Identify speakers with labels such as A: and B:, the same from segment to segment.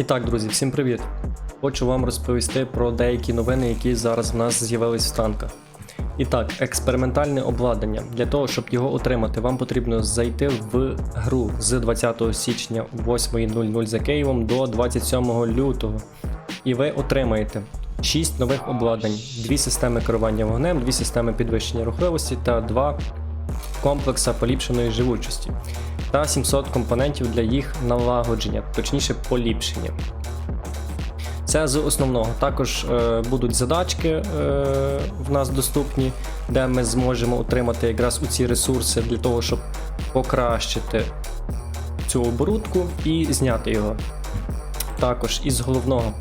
A: І так, друзі, всім привіт! Хочу вам розповісти про деякі новини, які зараз в нас з'явились в танках. І так, експериментальне обладнання. Для того, щоб його отримати, вам потрібно зайти в гру з 20 січня 8.00 за Києвом до 27 лютого. І ви отримаєте 6 нових обладнань, 2 системи керування вогнем, 2 системи підвищення рухливості та 2 комплекса поліпшеної живучості та 700 компонентів для їх налагодження, точніше поліпшення. Це з основного. Також е, будуть задачки е, в нас доступні, де ми зможемо отримати якраз у ці ресурси для того, щоб покращити цю оборудку і зняти його. Також із головного.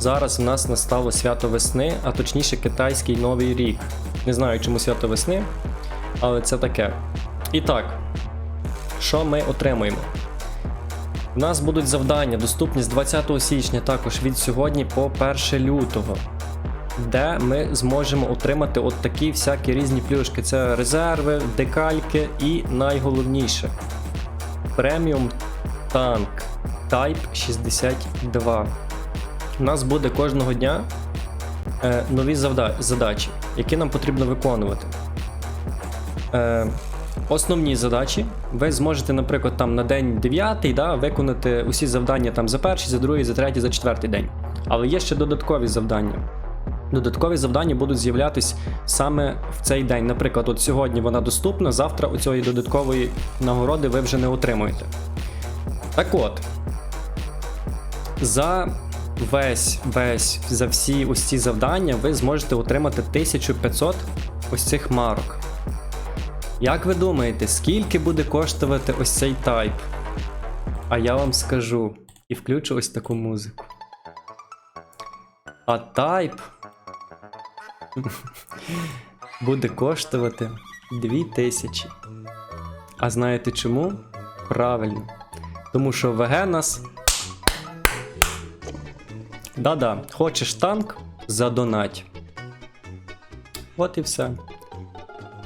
A: Зараз у нас настало свято весни, а точніше китайський новий рік. Не знаю, чому свято весни, але це таке. І так, що ми отримуємо? У нас будуть завдання доступні з 20 січня, також від сьогодні по 1 лютого, де ми зможемо отримати от такі всякі різні плюшки. Це резерви, декальки і найголовніше преміум танк Type 62. У нас буде кожного дня е, нові задачі, які нам потрібно виконувати. Основні задачі ви зможете, наприклад, там на день 9 да, виконати усі завдання там за перший, за другий, за третій, за четвертий день. Але є ще додаткові завдання. Додаткові завдання будуть з'являтись саме в цей день. Наприклад, от сьогодні вона доступна, завтра у цієї додаткової нагороди ви вже не отримуєте. Так от, за весь, весь, за всі ось ці завдання ви зможете отримати 1500 ось цих марок. Як ви думаєте, скільки буде коштувати ось цей тайп? А я вам скажу і включу ось таку музику. А тайп буде коштувати 2000. А знаєте чому? Правильно. Тому що ВГ нас. Да-да, хочеш танк? Задонать. От і все.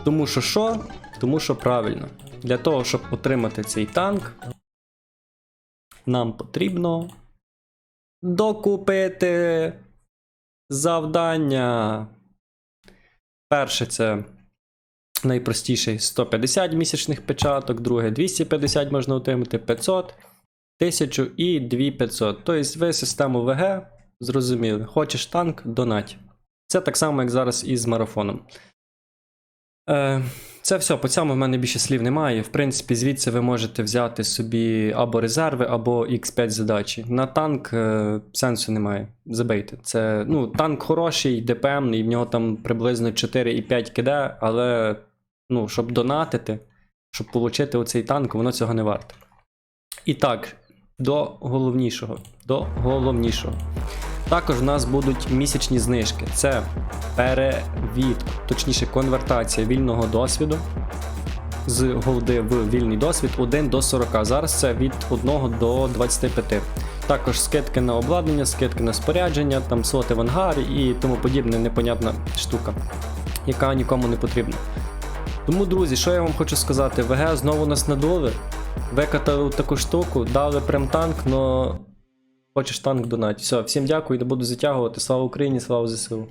A: Тому що що? Тому що правильно. Для того, щоб отримати цей танк, нам потрібно докупити завдання. Перше це найпростіший 150 місячних печаток, друге 250 можна отримати 500, 1000 і 2500. Тобто ви систему ВГ зрозуміли. Хочеш танк, донать. Це так само, як зараз із марафоном. Е, це все. По цьому в мене більше слів немає. В принципі, звідси ви можете взяти собі або резерви, або X5 задачі. На танк е, сенсу немає. Забийте. Це, ну, танк хороший, ДПМний, в нього там приблизно 4,5 кд, але ну, щоб донатити, щоб отримати оцей танк, воно цього не варте. І так, до головнішого. До головнішого. Також в нас будуть місячні знижки. Це перевід, точніше конвертація вільного досвіду з голди в вільний досвід 1 до 40. Зараз це від 1 до 25. Також скидки на обладнання, скидки на спорядження, там слоти в ангарі і тому подібне непонятна штука, яка нікому не потрібна. Тому, друзі, що я вам хочу сказати? ВГ знову нас надули, викатали таку штуку, дали прям танк, но хочеш танк донать. Все, всім дякую, не буду затягувати. Слава Україні, слава ЗСУ.